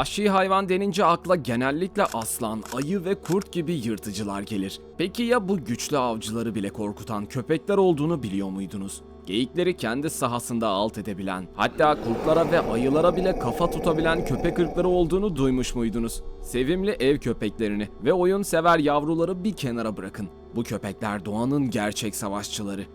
Vahşi hayvan denince akla genellikle aslan, ayı ve kurt gibi yırtıcılar gelir. Peki ya bu güçlü avcıları bile korkutan köpekler olduğunu biliyor muydunuz? Geyikleri kendi sahasında alt edebilen, hatta kurtlara ve ayılara bile kafa tutabilen köpek ırkları olduğunu duymuş muydunuz? Sevimli ev köpeklerini ve oyun sever yavruları bir kenara bırakın. Bu köpekler doğanın gerçek savaşçıları.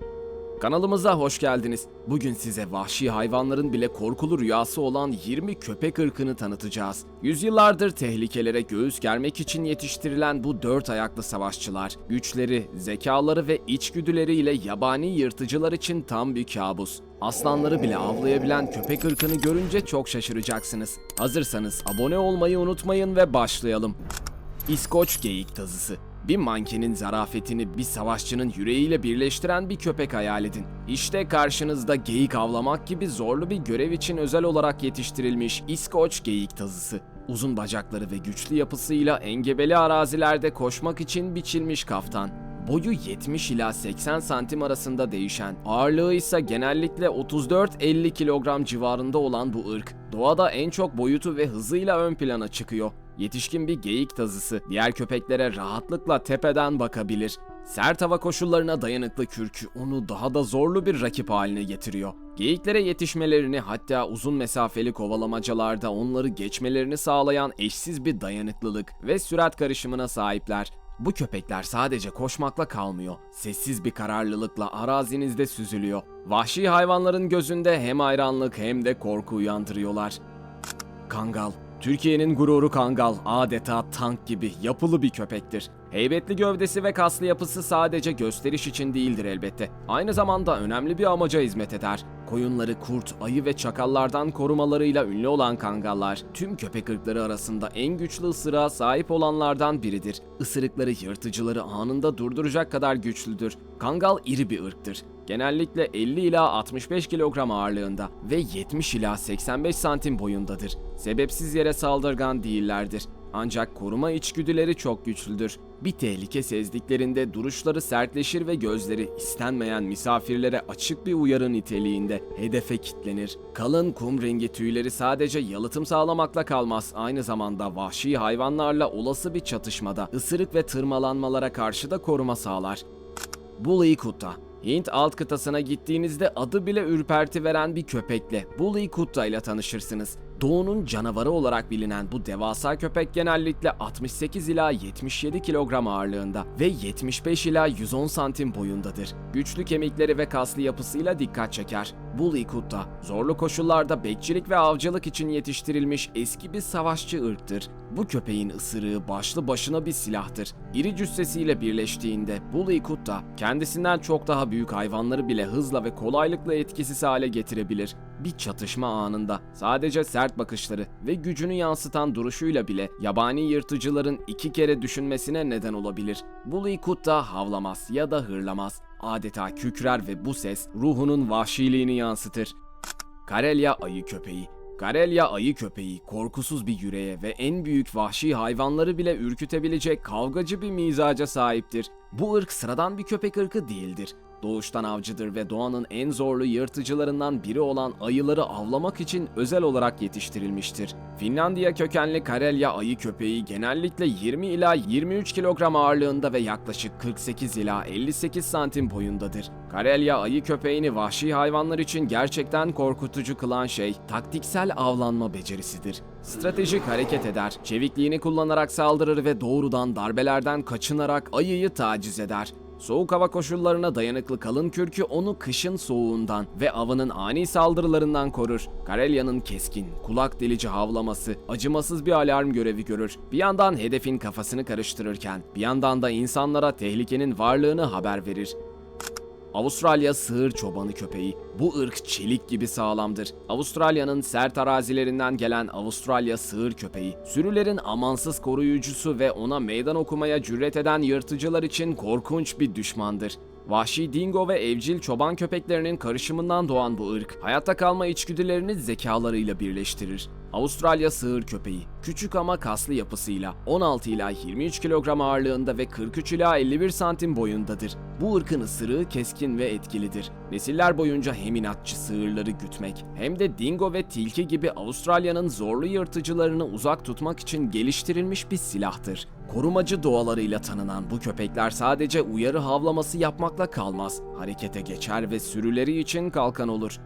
Kanalımıza hoş geldiniz. Bugün size vahşi hayvanların bile korkulu rüyası olan 20 köpek ırkını tanıtacağız. Yüzyıllardır tehlikelere göğüs germek için yetiştirilen bu dört ayaklı savaşçılar, güçleri, zekaları ve içgüdüleriyle yabani yırtıcılar için tam bir kabus. Aslanları bile avlayabilen köpek ırkını görünce çok şaşıracaksınız. Hazırsanız abone olmayı unutmayın ve başlayalım. İskoç geyik tazısı. Bir mankenin zarafetini bir savaşçının yüreğiyle birleştiren bir köpek hayal edin. İşte karşınızda geyik avlamak gibi zorlu bir görev için özel olarak yetiştirilmiş İskoç geyik tazısı. Uzun bacakları ve güçlü yapısıyla engebeli arazilerde koşmak için biçilmiş kaftan. Boyu 70 ila 80 santim arasında değişen, ağırlığı ise genellikle 34-50 kilogram civarında olan bu ırk, doğada en çok boyutu ve hızıyla ön plana çıkıyor. Yetişkin bir geyik tazısı diğer köpeklere rahatlıkla tepeden bakabilir. Sert hava koşullarına dayanıklı kürkü onu daha da zorlu bir rakip haline getiriyor. Geyiklere yetişmelerini hatta uzun mesafeli kovalamacalarda onları geçmelerini sağlayan eşsiz bir dayanıklılık ve sürat karışımına sahipler. Bu köpekler sadece koşmakla kalmıyor. Sessiz bir kararlılıkla arazinizde süzülüyor. Vahşi hayvanların gözünde hem hayranlık hem de korku uyandırıyorlar. Kangal. Türkiye'nin gururu Kangal adeta tank gibi yapılı bir köpektir. Heybetli gövdesi ve kaslı yapısı sadece gösteriş için değildir elbette. Aynı zamanda önemli bir amaca hizmet eder. Koyunları kurt, ayı ve çakallardan korumalarıyla ünlü olan kangallar, tüm köpek ırkları arasında en güçlü ısırığa sahip olanlardan biridir. Isırıkları yırtıcıları anında durduracak kadar güçlüdür. Kangal iri bir ırktır. Genellikle 50 ila 65 kilogram ağırlığında ve 70 ila 85 santim boyundadır. Sebepsiz yere saldırgan değillerdir. Ancak koruma içgüdüleri çok güçlüdür. Bir tehlike sezdiklerinde duruşları sertleşir ve gözleri istenmeyen misafirlere açık bir uyarı niteliğinde hedefe kitlenir. Kalın kum rengi tüyleri sadece yalıtım sağlamakla kalmaz, aynı zamanda vahşi hayvanlarla olası bir çatışmada ısırık ve tırmalanmalara karşı da koruma sağlar. Bully Kutta Hint alt kıtasına gittiğinizde adı bile ürperti veren bir köpekle Bully Kutta ile tanışırsınız. Doğunun canavarı olarak bilinen bu devasa köpek genellikle 68 ila 77 kilogram ağırlığında ve 75 ila 110 santim boyundadır. Güçlü kemikleri ve kaslı yapısıyla dikkat çeker. Bully Kutta, zorlu koşullarda bekçilik ve avcılık için yetiştirilmiş eski bir savaşçı ırktır. Bu köpeğin ısırığı başlı başına bir silahtır. İri cüssesiyle birleştiğinde Bully Kutta, kendisinden çok daha büyük hayvanları bile hızla ve kolaylıkla etkisiz hale getirebilir. Bir çatışma anında sadece sert bakışları ve gücünü yansıtan duruşuyla bile yabani yırtıcıların iki kere düşünmesine neden olabilir. Bully Kutta havlamaz ya da hırlamaz. Adeta kükrer ve bu ses ruhunun vahşiliğini yansıtır. Karelya ayı köpeği Karelya ayı köpeği korkusuz bir yüreğe ve en büyük vahşi hayvanları bile ürkütebilecek kavgacı bir mizaca sahiptir. Bu ırk sıradan bir köpek ırkı değildir. Doğuştan avcıdır ve doğanın en zorlu yırtıcılarından biri olan ayıları avlamak için özel olarak yetiştirilmiştir. Finlandiya kökenli Karelya ayı köpeği genellikle 20 ila 23 kilogram ağırlığında ve yaklaşık 48 ila 58 santim boyundadır. Karelya ayı köpeğini vahşi hayvanlar için gerçekten korkutucu kılan şey taktiksel avlanma becerisidir. Stratejik hareket eder, çevikliğini kullanarak saldırır ve doğrudan darbelerden kaçınarak ayıyı taciz eder. Soğuk hava koşullarına dayanıklı kalın kürkü onu kışın soğuğundan ve avının ani saldırılarından korur. Karelya'nın keskin, kulak delici havlaması acımasız bir alarm görevi görür. Bir yandan hedefin kafasını karıştırırken bir yandan da insanlara tehlikenin varlığını haber verir. Avustralya sığır çobanı köpeği. Bu ırk çelik gibi sağlamdır. Avustralya'nın sert arazilerinden gelen Avustralya sığır köpeği, sürülerin amansız koruyucusu ve ona meydan okumaya cüret eden yırtıcılar için korkunç bir düşmandır. Vahşi dingo ve evcil çoban köpeklerinin karışımından doğan bu ırk, hayatta kalma içgüdülerini zekalarıyla birleştirir. Avustralya sığır köpeği. Küçük ama kaslı yapısıyla 16 ila 23 kilogram ağırlığında ve 43 ila 51 santim boyundadır. Bu ırkın ısırığı keskin ve etkilidir. Nesiller boyunca hem inatçı sığırları gütmek hem de dingo ve tilki gibi Avustralya'nın zorlu yırtıcılarını uzak tutmak için geliştirilmiş bir silahtır. Korumacı doğalarıyla tanınan bu köpekler sadece uyarı havlaması yapmakla kalmaz. Harekete geçer ve sürüleri için kalkan olur.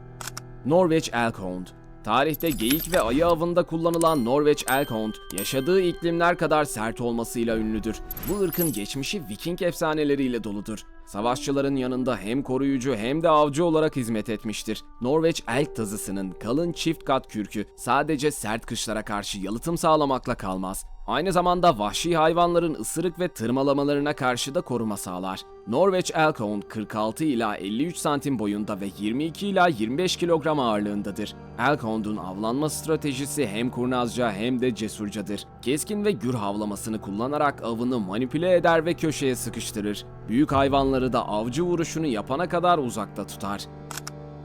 Norveç Elkhound Tarihte geyik ve ayı avında kullanılan Norveç Elkhound, yaşadığı iklimler kadar sert olmasıyla ünlüdür. Bu ırkın geçmişi Viking efsaneleriyle doludur. Savaşçıların yanında hem koruyucu hem de avcı olarak hizmet etmiştir. Norveç elk tazısının kalın çift kat kürkü sadece sert kışlara karşı yalıtım sağlamakla kalmaz. Aynı zamanda vahşi hayvanların ısırık ve tırmalamalarına karşı da koruma sağlar. Norveç Elkhound 46 ila 53 santim boyunda ve 22 ila 25 kilogram ağırlığındadır. Elkhound'un avlanma stratejisi hem kurnazca hem de cesurcadır. Keskin ve gür havlamasını kullanarak avını manipüle eder ve köşeye sıkıştırır. Büyük hayvanları da avcı vuruşunu yapana kadar uzakta tutar.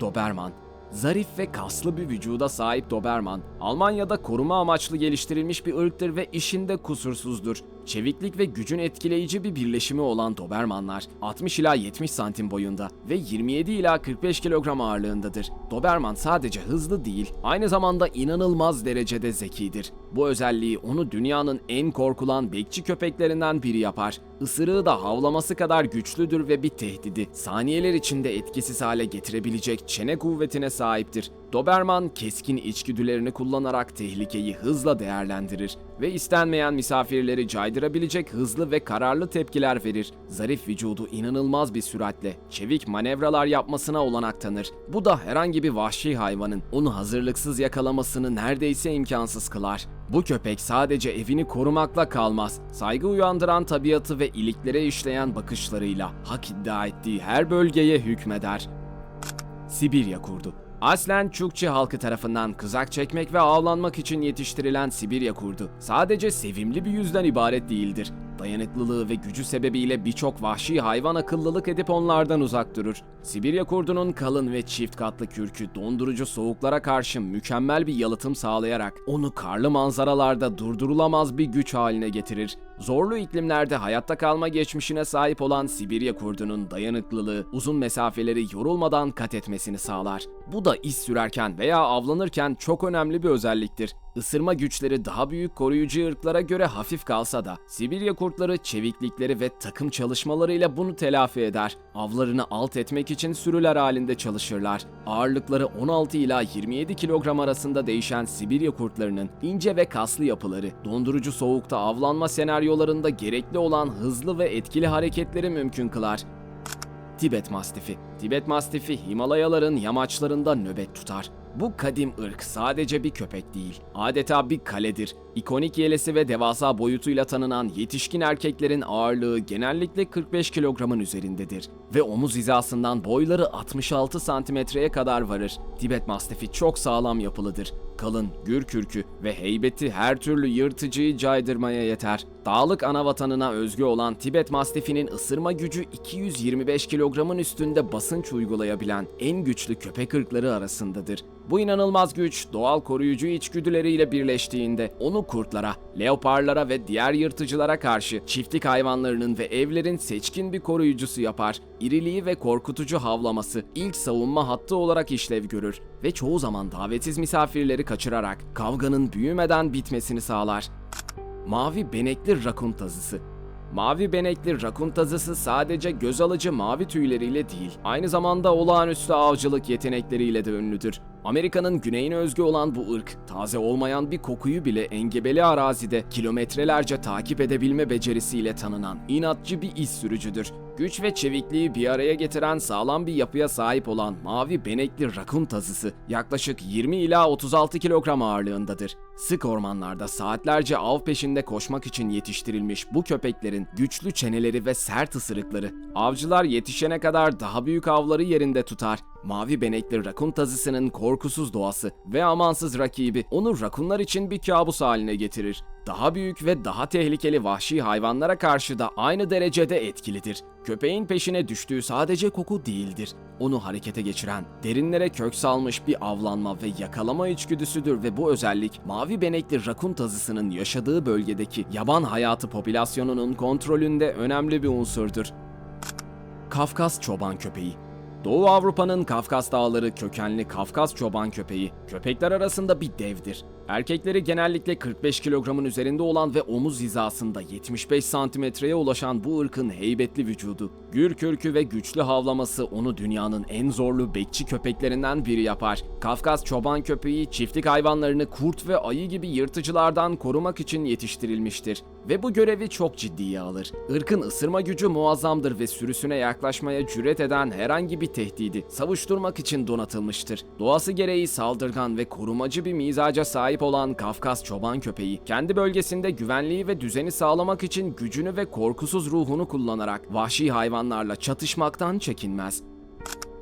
Doberman Zarif ve kaslı bir vücuda sahip Doberman, Almanya'da koruma amaçlı geliştirilmiş bir ırktır ve işinde kusursuzdur. Çeviklik ve gücün etkileyici bir birleşimi olan Dobermanlar 60 ila 70 santim boyunda ve 27 ila 45 kilogram ağırlığındadır. Doberman sadece hızlı değil, aynı zamanda inanılmaz derecede zekidir. Bu özelliği onu dünyanın en korkulan bekçi köpeklerinden biri yapar. Isırığı da havlaması kadar güçlüdür ve bir tehdidi saniyeler içinde etkisiz hale getirebilecek çene kuvvetine sahiptir. Doberman keskin içgüdülerini kullanarak tehlikeyi hızla değerlendirir ve istenmeyen misafirleri caydırabilecek hızlı ve kararlı tepkiler verir. Zarif vücudu inanılmaz bir süratle çevik manevralar yapmasına olanak tanır. Bu da herhangi bir vahşi hayvanın onu hazırlıksız yakalamasını neredeyse imkansız kılar. Bu köpek sadece evini korumakla kalmaz. Saygı uyandıran tabiatı ve iliklere işleyen bakışlarıyla hak iddia ettiği her bölgeye hükmeder. Sibirya kurdu. Aslen Çukçi halkı tarafından kızak çekmek ve avlanmak için yetiştirilen Sibirya kurdu. Sadece sevimli bir yüzden ibaret değildir. Dayanıklılığı ve gücü sebebiyle birçok vahşi hayvan akıllılık edip onlardan uzak durur. Sibirya kurdunun kalın ve çift katlı kürkü dondurucu soğuklara karşı mükemmel bir yalıtım sağlayarak onu karlı manzaralarda durdurulamaz bir güç haline getirir. Zorlu iklimlerde hayatta kalma geçmişine sahip olan Sibirya kurdunun dayanıklılığı uzun mesafeleri yorulmadan kat etmesini sağlar. Bu da iz sürerken veya avlanırken çok önemli bir özelliktir. Isırma güçleri daha büyük koruyucu ırklara göre hafif kalsa da Sibirya kurtları çeviklikleri ve takım çalışmalarıyla bunu telafi eder. Avlarını alt etmek için sürüler halinde çalışırlar. Ağırlıkları 16 ila 27 kilogram arasında değişen Sibirya kurtlarının ince ve kaslı yapıları, dondurucu soğukta avlanma senaryolarında gerekli olan hızlı ve etkili hareketleri mümkün kılar. Tibet Mastifi Tibet Mastifi Himalayaların yamaçlarında nöbet tutar. Bu kadim ırk sadece bir köpek değil, adeta bir kaledir. İkonik yelesi ve devasa boyutuyla tanınan yetişkin erkeklerin ağırlığı genellikle 45 kilogramın üzerindedir ve omuz hizasından boyları 66 santimetreye kadar varır. Tibet Mastifi çok sağlam yapılıdır. Kalın, gür kürkü ve heybeti her türlü yırtıcıyı caydırmaya yeter. Dağlık ana vatanına özgü olan Tibet Mastifi'nin ısırma gücü 225 kilogramın üstünde basınç uygulayabilen en güçlü köpek ırkları arasındadır. Bu inanılmaz güç doğal koruyucu içgüdüleriyle birleştiğinde onu kurtlara, leoparlara ve diğer yırtıcılara karşı çiftlik hayvanlarının ve evlerin seçkin bir koruyucusu yapar. İriliği ve korkutucu havlaması ilk savunma hattı olarak işlev görür ve çoğu zaman davetsiz misafirleri kaçırarak kavganın büyümeden bitmesini sağlar. Mavi benekli rakun tazısı Mavi benekli rakun tazısı sadece göz alıcı mavi tüyleriyle değil, aynı zamanda olağanüstü avcılık yetenekleriyle de ünlüdür. Amerika'nın güneyine özgü olan bu ırk, taze olmayan bir kokuyu bile engebeli arazide kilometrelerce takip edebilme becerisiyle tanınan inatçı bir iz sürücüdür. Güç ve çevikliği bir araya getiren sağlam bir yapıya sahip olan mavi benekli rakun tazısı yaklaşık 20 ila 36 kilogram ağırlığındadır. Sık ormanlarda saatlerce av peşinde koşmak için yetiştirilmiş bu köpeklerin güçlü çeneleri ve sert ısırıkları avcılar yetişene kadar daha büyük avları yerinde tutar. Mavi benekli rakun tazısının korkusuz doğası ve amansız rakibi onu rakunlar için bir kabus haline getirir. Daha büyük ve daha tehlikeli vahşi hayvanlara karşı da aynı derecede etkilidir. Köpeğin peşine düştüğü sadece koku değildir. Onu harekete geçiren, derinlere kök salmış bir avlanma ve yakalama içgüdüsüdür ve bu özellik mavi benekli rakun tazısının yaşadığı bölgedeki yaban hayatı popülasyonunun kontrolünde önemli bir unsurdur. Kafkas çoban köpeği Doğu Avrupa'nın Kafkas dağları kökenli Kafkas çoban köpeği, köpekler arasında bir devdir. Erkekleri genellikle 45 kilogramın üzerinde olan ve omuz hizasında 75 santimetreye ulaşan bu ırkın heybetli vücudu, gür kürkü ve güçlü havlaması onu dünyanın en zorlu bekçi köpeklerinden biri yapar. Kafkas çoban köpeği çiftlik hayvanlarını kurt ve ayı gibi yırtıcılardan korumak için yetiştirilmiştir ve bu görevi çok ciddiye alır. Irkın ısırma gücü muazzamdır ve sürüsüne yaklaşmaya cüret eden herhangi bir tehdidi savuşturmak için donatılmıştır. Doğası gereği saldırgan ve korumacı bir mizaca sahip olan Kafkas çoban köpeği, kendi bölgesinde güvenliği ve düzeni sağlamak için gücünü ve korkusuz ruhunu kullanarak vahşi hayvanlarla çatışmaktan çekinmez.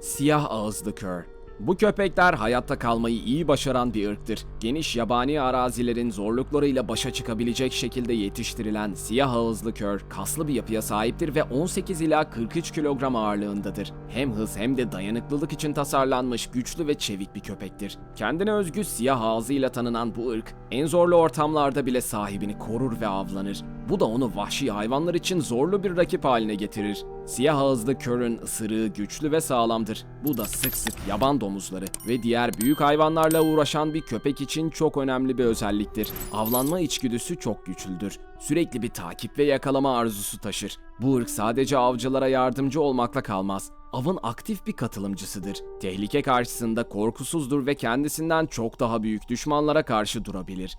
Siyah ağızlı kör. Bu köpekler hayatta kalmayı iyi başaran bir ırktır. Geniş yabani arazilerin zorluklarıyla başa çıkabilecek şekilde yetiştirilen siyah ağızlı kör, kaslı bir yapıya sahiptir ve 18 ila 43 kilogram ağırlığındadır. Hem hız hem de dayanıklılık için tasarlanmış güçlü ve çevik bir köpektir. Kendine özgü siyah ağzıyla tanınan bu ırk, en zorlu ortamlarda bile sahibini korur ve avlanır. Bu da onu vahşi hayvanlar için zorlu bir rakip haline getirir. Siyah ağızlı körün ısırığı güçlü ve sağlamdır. Bu da sık sık yaban domuzları ve diğer büyük hayvanlarla uğraşan bir köpek için çok önemli bir özelliktir. Avlanma içgüdüsü çok güçlüdür. Sürekli bir takip ve yakalama arzusu taşır. Bu ırk sadece avcılara yardımcı olmakla kalmaz. Avın aktif bir katılımcısıdır. Tehlike karşısında korkusuzdur ve kendisinden çok daha büyük düşmanlara karşı durabilir.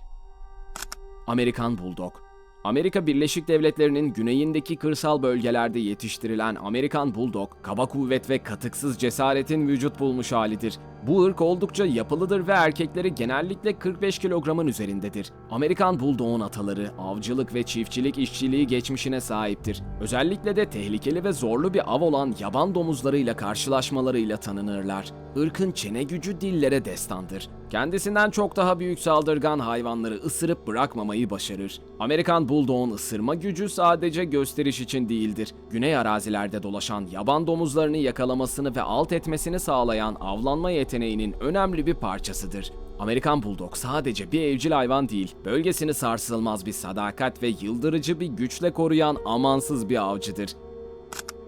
Amerikan Bulldog Amerika Birleşik Devletleri'nin güneyindeki kırsal bölgelerde yetiştirilen Amerikan Bulldog, kaba kuvvet ve katıksız cesaretin vücut bulmuş halidir. Bu ırk oldukça yapılıdır ve erkekleri genellikle 45 kilogramın üzerindedir. Amerikan Bulldog'un ataları avcılık ve çiftçilik işçiliği geçmişine sahiptir. Özellikle de tehlikeli ve zorlu bir av olan yaban domuzlarıyla karşılaşmalarıyla tanınırlar. Irkın çene gücü dillere destandır. Kendisinden çok daha büyük saldırgan hayvanları ısırıp bırakmamayı başarır. Amerikan Bulldog'un ısırma gücü sadece gösteriş için değildir. Güney arazilerde dolaşan yaban domuzlarını yakalamasını ve alt etmesini sağlayan avlanma yeteneğinin önemli bir parçasıdır. Amerikan Bulldog sadece bir evcil hayvan değil, bölgesini sarsılmaz bir sadakat ve yıldırıcı bir güçle koruyan amansız bir avcıdır.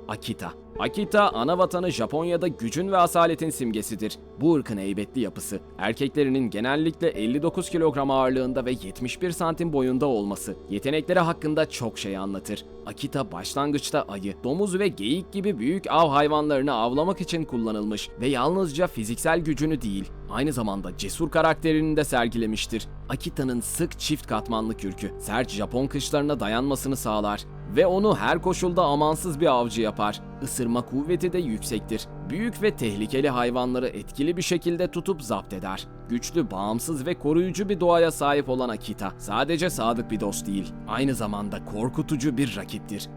Akita. Akita, ana vatanı Japonya'da gücün ve asaletin simgesidir. Bu ırkın heybetli yapısı, erkeklerinin genellikle 59 kilogram ağırlığında ve 71 santim boyunda olması, yetenekleri hakkında çok şey anlatır. Akita başlangıçta ayı, domuz ve geyik gibi büyük av hayvanlarını avlamak için kullanılmış ve yalnızca fiziksel gücünü değil, aynı zamanda cesur karakterini de sergilemiştir. Akita'nın sık çift katmanlı kürkü, sert Japon kışlarına dayanmasını sağlar ve onu her koşulda amansız bir avcı yapar. Isırma kuvveti de yüksektir. Büyük ve tehlikeli hayvanları etkili bir şekilde tutup zapt eder. Güçlü, bağımsız ve koruyucu bir doğaya sahip olan Akita sadece sadık bir dost değil, aynı zamanda korkutucu bir rakiptir.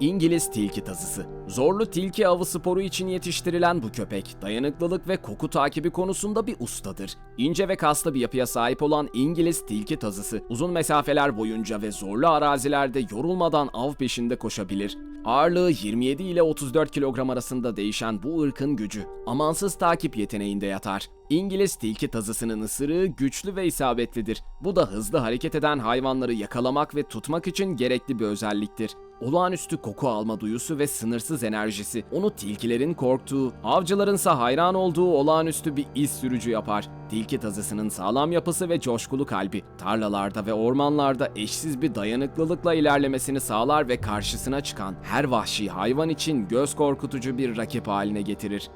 İngiliz tilki tazısı. Zorlu tilki avı sporu için yetiştirilen bu köpek, dayanıklılık ve koku takibi konusunda bir ustadır. İnce ve kaslı bir yapıya sahip olan İngiliz tilki tazısı, uzun mesafeler boyunca ve zorlu arazilerde yorulmadan av peşinde koşabilir. Ağırlığı 27 ile 34 kilogram arasında değişen bu ırkın gücü, amansız takip yeteneğinde yatar. İngiliz tilki tazısının ısırığı güçlü ve isabetlidir. Bu da hızlı hareket eden hayvanları yakalamak ve tutmak için gerekli bir özelliktir. Olağanüstü koku alma duyusu ve sınırsız enerjisi onu tilkilerin korktuğu, avcılarınsa hayran olduğu olağanüstü bir iz sürücü yapar. Tilki tazısının sağlam yapısı ve coşkulu kalbi, tarlalarda ve ormanlarda eşsiz bir dayanıklılıkla ilerlemesini sağlar ve karşısına çıkan her vahşi hayvan için göz korkutucu bir rakip haline getirir.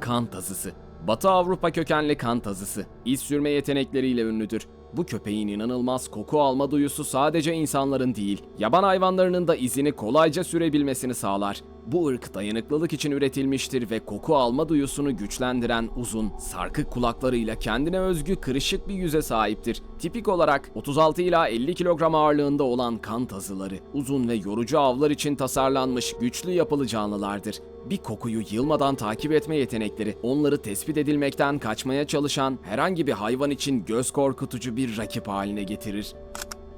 Kan tazısı Batı Avrupa kökenli kan tazısı, iz sürme yetenekleriyle ünlüdür. Bu köpeğin inanılmaz koku alma duyusu sadece insanların değil, yaban hayvanlarının da izini kolayca sürebilmesini sağlar. Bu ırk dayanıklılık için üretilmiştir ve koku alma duyusunu güçlendiren uzun, sarkık kulaklarıyla kendine özgü kırışık bir yüze sahiptir. Tipik olarak 36 ila 50 kilogram ağırlığında olan kan tazıları, uzun ve yorucu avlar için tasarlanmış güçlü yapılı canlılardır. Bir kokuyu yılmadan takip etme yetenekleri, onları tespit edilmekten kaçmaya çalışan herhangi bir hayvan için göz korkutucu bir rakip haline getirir.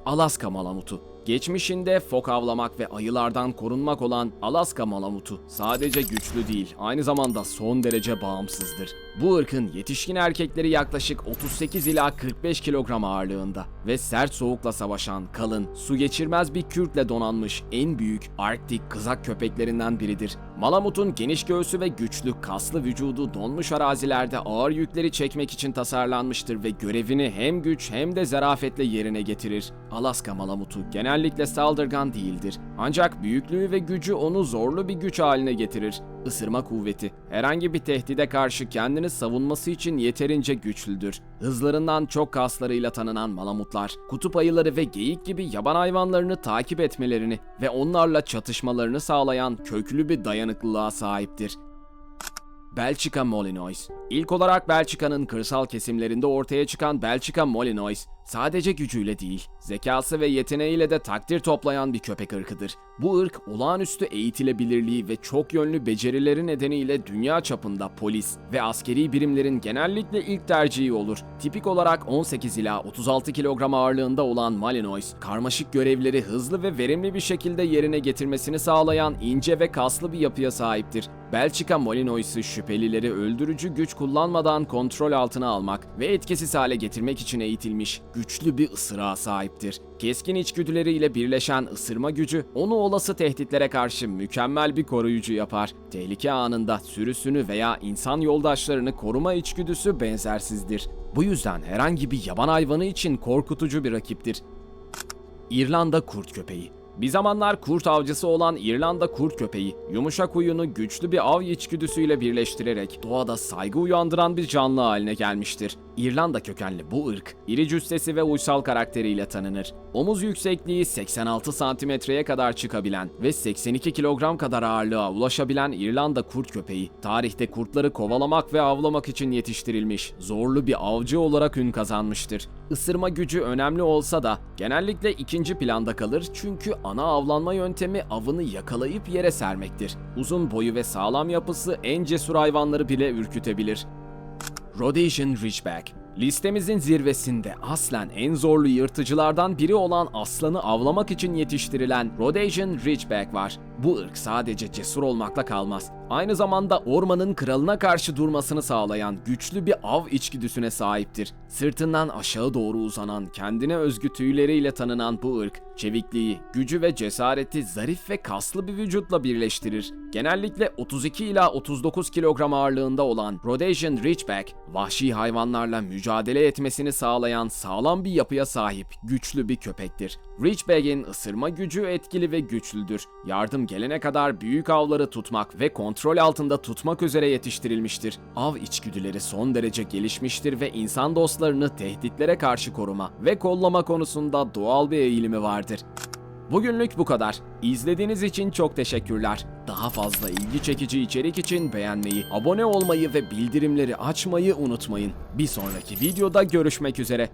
Alaska malamutu. Geçmişinde fok avlamak ve ayılardan korunmak olan Alaska malamutu sadece güçlü değil, aynı zamanda son derece bağımsızdır. Bu ırkın yetişkin erkekleri yaklaşık 38 ila 45 kilogram ağırlığında ve sert soğukla savaşan kalın, su geçirmez bir kürkle donanmış en büyük Arktik kızak köpeklerinden biridir. Malamutun geniş göğsü ve güçlü kaslı vücudu donmuş arazilerde ağır yükleri çekmek için tasarlanmıştır ve görevini hem güç hem de zarafetle yerine getirir. Alaska malamutu genellikle saldırgan değildir. Ancak büyüklüğü ve gücü onu zorlu bir güç haline getirir. Isırma kuvveti herhangi bir tehdide karşı kendini savunması için yeterince güçlüdür. Hızlarından çok kaslarıyla tanınan malamutlar, kutup ayıları ve geyik gibi yaban hayvanlarını takip etmelerini ve onlarla çatışmalarını sağlayan köklü bir dayanıklılığa sahiptir. Belçika Molinois. İlk olarak Belçika'nın kırsal kesimlerinde ortaya çıkan Belçika Molinois, sadece gücüyle değil, zekası ve yeteneğiyle de takdir toplayan bir köpek ırkıdır. Bu ırk olağanüstü eğitilebilirliği ve çok yönlü becerileri nedeniyle dünya çapında polis ve askeri birimlerin genellikle ilk tercihi olur. Tipik olarak 18 ila 36 kilogram ağırlığında olan Malinois, karmaşık görevleri hızlı ve verimli bir şekilde yerine getirmesini sağlayan ince ve kaslı bir yapıya sahiptir. Belçika Malinois'ı şüphelileri öldürücü güç kullanmadan kontrol altına almak ve etkisiz hale getirmek için eğitilmiş güçlü bir ısırığa sahiptir. Keskin içgüdüleriyle birleşen ısırma gücü onu olası tehditlere karşı mükemmel bir koruyucu yapar. Tehlike anında sürüsünü veya insan yoldaşlarını koruma içgüdüsü benzersizdir. Bu yüzden herhangi bir yaban hayvanı için korkutucu bir rakiptir. İrlanda kurt köpeği. Bir zamanlar kurt avcısı olan İrlanda kurt köpeği, yumuşak huyunu güçlü bir av içgüdüsüyle birleştirerek doğada saygı uyandıran bir canlı haline gelmiştir. İrlanda kökenli bu ırk, iri cüssesi ve uysal karakteriyle tanınır. Omuz yüksekliği 86 santimetreye kadar çıkabilen ve 82 kilogram kadar ağırlığa ulaşabilen İrlanda kurt köpeği, tarihte kurtları kovalamak ve avlamak için yetiştirilmiş, zorlu bir avcı olarak ün kazanmıştır. Isırma gücü önemli olsa da genellikle ikinci planda kalır çünkü ana avlanma yöntemi avını yakalayıp yere sermektir. Uzun boyu ve sağlam yapısı en cesur hayvanları bile ürkütebilir. Rhodesian Ridgeback Listemizin zirvesinde aslen en zorlu yırtıcılardan biri olan aslanı avlamak için yetiştirilen Rhodesian Ridgeback var. Bu ırk sadece cesur olmakla kalmaz. Aynı zamanda ormanın kralına karşı durmasını sağlayan güçlü bir av içgüdüsüne sahiptir. Sırtından aşağı doğru uzanan kendine özgü tüyleriyle tanınan bu ırk, çevikliği, gücü ve cesareti zarif ve kaslı bir vücutla birleştirir. Genellikle 32 ila 39 kilogram ağırlığında olan Rhodesian Ridgeback, vahşi hayvanlarla mücadele etmesini sağlayan sağlam bir yapıya sahip güçlü bir köpektir. Ridgeback'in ısırma gücü etkili ve güçlüdür. Yardım gelene kadar büyük avları tutmak ve kontrol altında tutmak üzere yetiştirilmiştir. Av içgüdüleri son derece gelişmiştir ve insan dostlarını tehditlere karşı koruma ve kollama konusunda doğal bir eğilimi vardır. Bugünlük bu kadar. İzlediğiniz için çok teşekkürler. Daha fazla ilgi çekici içerik için beğenmeyi, abone olmayı ve bildirimleri açmayı unutmayın. Bir sonraki videoda görüşmek üzere.